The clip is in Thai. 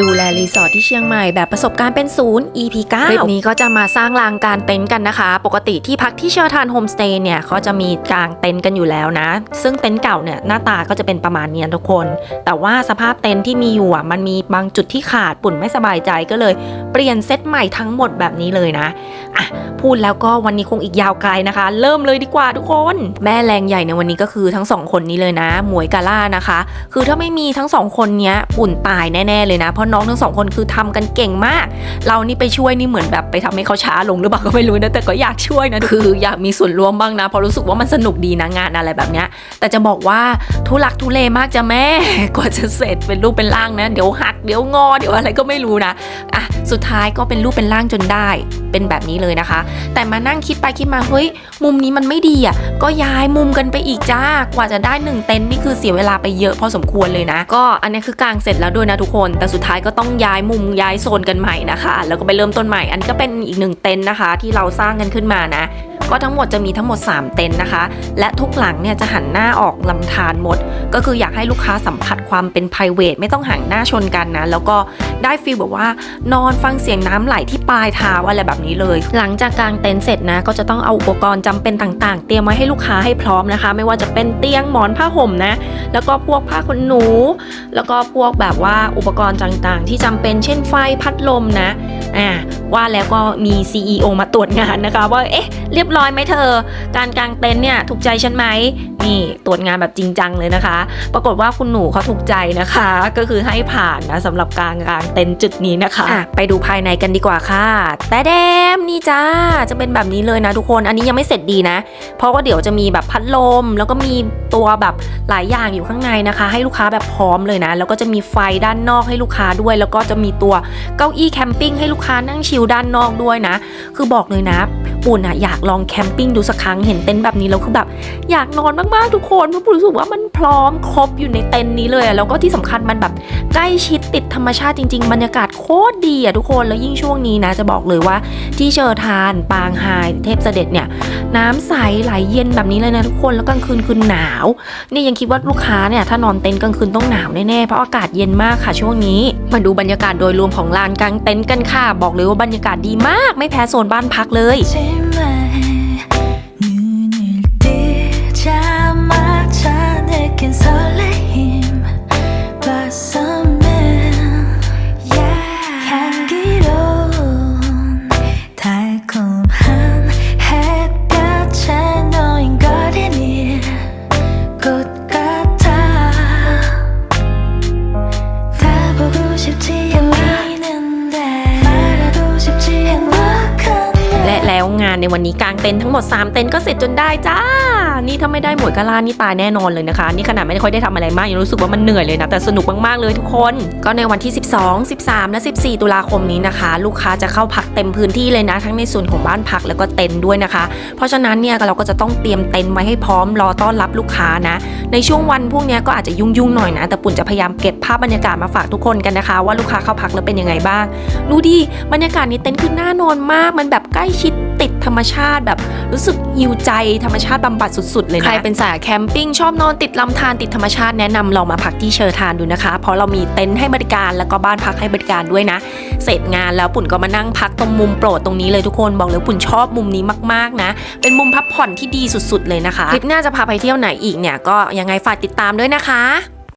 ดูแลรีสอร์ทที่เชียงใหม่แบบประสบการณ์เป็นศูนย์ EP 9คลิปนี้ก็จะมาสร้างรางการเต็นท์กันนะคะ ปกติที่พักที่เชอร์ทานโฮมสเตย์เนี่ยเขาจะมีกางเต็นท์กันอยู่แล้วนะ ซึ่งเต็นท์เก่าเนี่ยหน้าตาก็จะเป็นประมาณนี้ทุกคน แต่ว่าสภาพเต็นท์ที่มีอยู่อะมันมีบางจุดที่ขาดปุ่นไม่สบายใจก็เลย เปลี่ยนเซตใหม่ทั้งหมดแบบนี้เลยนะอะพูดแล้วก็วันนี้คงอีกยาวไกลนะคะ เริ่มเลยดีกว่าทุกคน แม่แรงใหญ่ในวันนี้ก็คือทั้งสองคนนี้เลยนะ หมวยกาล่านะคะ คือถ้าไม่มีทั้งสองคนเนี้ยปุ่นตายแน่ๆเลยนะ เพราะน้องทั้งสองคนคือทำกันเก่งมาก เรานี่ไปช่วยนี่เหมือนแบบไปทำให้เขาช้าลงหรือเปล่าก็ไม่รู้นะแต่ก็อยากช่วยนะคืออยากมีส่วนร่วมบ้างนะเพราะรู้สึกว่ามันสนุกดีนะงานอะไรแบบเนี้ยแต่จะบอกว่าทุลักทุเลมากจ้ะแม่กว่าจะเสร็จเป็นรูปเป็นร่างนะ เดี๋ยวหักเดี๋ยวงอเดี๋ยวอะไรก็ไม่รู้นะอะ สุดท้ายก็เป็นรูปเป็นร่างจนได้ เป็นแบบนี้เลยนะคะ แต่มานั่งคิดไปคิดมาเฮ้ยมุมนี้มันไม่ดีอะก็ย้ายมุมกันไปอีกจ้ากว่าจะได้หนึ่งเต็นท์นี่คือเสียเวลาไปเยอะพอสมควรเลยนะ ก็อันนี้คือกางเสร็จแล้วด้วยนะทุกคน แต่สุดท้ายก็ต้องย้ายมุมย้ายโซนกันใหม่นะคะ แล้วก็ไปเริ่มต้นใหม่ อันนี้ก็เป็นอีกหนึ่งเต็นท์นะคะ ที่เราสร้างกันขึ้นมานะก็ทั้งหมดจะมีทั้งหมด 3 เต็นท์นะคะ และทุกหลังเนี่ยจะหันหน้าออกลำธารหมด ก็คืออยากให้ลูกค้าสัมผัสความเป็น p r i v a t ไม่ต้องหันหน้าชนกันนะ แล้วก็ได้ฟีลแบบว่านอนฟังเสียงน้ำไหลที่ปลายเท้าอะไรแบบนี้เลย หลังจากกางเต็นท์เสร็จนะ ก็จะต้องเอาอุปกรณ์จำเป็นต่างๆ เตรียมไว้ให้ลูกค้าให้พร้อมนะคะ ไม่ว่าจะเป็นเตียงหมอนผ้าห่มนะ แล้วก็พวกผ้าขนหนู แล้วก็พวกแบบว่าอุปกรณ์ต่างๆ ที่จำเป็นเช่นไฟพัดลมนะอ่าว่าแล้วก็มี CEO มาตรวจงานนะคะ ว่าเอ๊ะเรียบร้อยไหมเธอ การกางเต็นท์เนี่ยถูกใจฉันไหมนี่ตรวจงานแบบจริงจังเลยนะคะ ปรากฏว่าคุณหนูเขาถูกใจนะคะ ก็คือให้ผ่านนะสำหรับการกางเต็นท์จุดนี้นะคะะไปดูภายในกันดีกว่าค่ะแต่แดมนี่จ้าจะเป็นแบบนี้เลยนะทุกคน อันนี้ยังไม่เสร็จดีนะ เพราะว่าเดี๋ยวจะมีแบบพัดลม แล้วก็มีตัวแบบหลายอย่างอยู่ข้างในนะคะ ให้ลูกค้าแบบพร้อมเลยนะ แล้วก็จะมีไฟด้านนอกให้ลูกค้าด้วย แล้วก็จะมีตัวเก้าอี้แคมปิ้งให้ลูกค้านั่งชิลด้านนอกด้วยนะ คือบอกเลยนะปุ่นอะอยากลองแคมปิ้งดูสักครั้งเห็นเต็นท์แบบนี้แล้วคือแบบอยากนอนมากๆทุกคนเพราะปุ่นรู้สึกว่ามันพร้อมครบอยู่ในเต็นท์นี้เลยแล้วก็ที่สำคัญมันแบบใกล้ชิดติดธรรมชาติจริง ๆ บรรยากาศโคตรดีอะทุกคนแล้วยิ่งช่วงนี้นะ จะบอกเลยว่าที่เชอทานปางไฮเทพเสด็จเนี่ยน้ำใสไหลเย็นแบบนี้เลยนะทุกคนแล้วกลางคืนคือหนาวนี่ยังคิดว่าลูกค้าเนี่ยถ้านอนเต็นท์กลางคืนต้องหนาวแน่ๆเพราะอากาศเย็นมากค่ะช่วงนี้ มาดูบรรยากาศโดยรวมของลานกลางเต็นท์กันค่ะ บอกเลยว่าบรรยากาศดีมากไม่แพ้โซนบ้านพักเลย ในวันนี้กางเต็นท์ทั้งหมด 3 เต็นท์ก็เสร็จจนได้จ้า นี่ถ้าไม่ได้หมวยกะลานี่ตายแน่นอนเลยนะคะ นี่ขนาดไม่ได้ค่อยได้ทำอะไรมากยังรู้สึกว่ามันเหนื่อยเลยนะแต่สนุกมากๆเลยทุกคน ก็ในวันที่ 12 13 และ 14 ตุลาคมนี้นะคะ ลูกค้าจะเข้าพักเต็มพื้นที่เลยนะ ทั้งในส่วนของบ้านพักแล้วก็เต็นท์ด้วยนะคะ เพราะฉะนั้นเนี่ยเราก็จะต้องเตรียมเต็นท์ไว้ให้พร้อมรอต้อนรับลูกค้านะ ในช่วงวันพวกนี้ก็อาจจะยุ่งๆหน่อยนะ แต่ปุ่นจะพยายามเก็บภาพบรรยากาศมาฝากทุกคนกันนะคะ ว่าลูกค้าเข้าพักแล้วเป็นยังไงบ้าง ดูดิบรรยากาศในเต็นท์คือน่านอนมากมันแบบใกล้ชิด ติดธรรมชาติแบบรู้สึกฮิวใจธรรมชาติบำบัดสุดๆเลยนะ ใครเป็นสายแคมปิ้งชอบนอนติดลำธารติดธรรมชาติแนะนำลองมาพักที่เชอร์ทานดูนะคะ เพราะเรามีเต็นท์ให้บริการแล้วก็บ้านพักให้บริการด้วยนะ เสร็จงานแล้วปุ่นก็มานั่งพักตรงมุมโปรดตรงนี้เลยทุกคนบอกเลยว่าปุ่นชอบมุมนี้มากๆนะ เป็นมุมพักผ่อนที่ดีสุดๆเลยนะคะคลิปหน้าจะพาไปเที่ยวไหนอีกเนี่ยก็ยังไงฝากติดตามด้วยนะคะ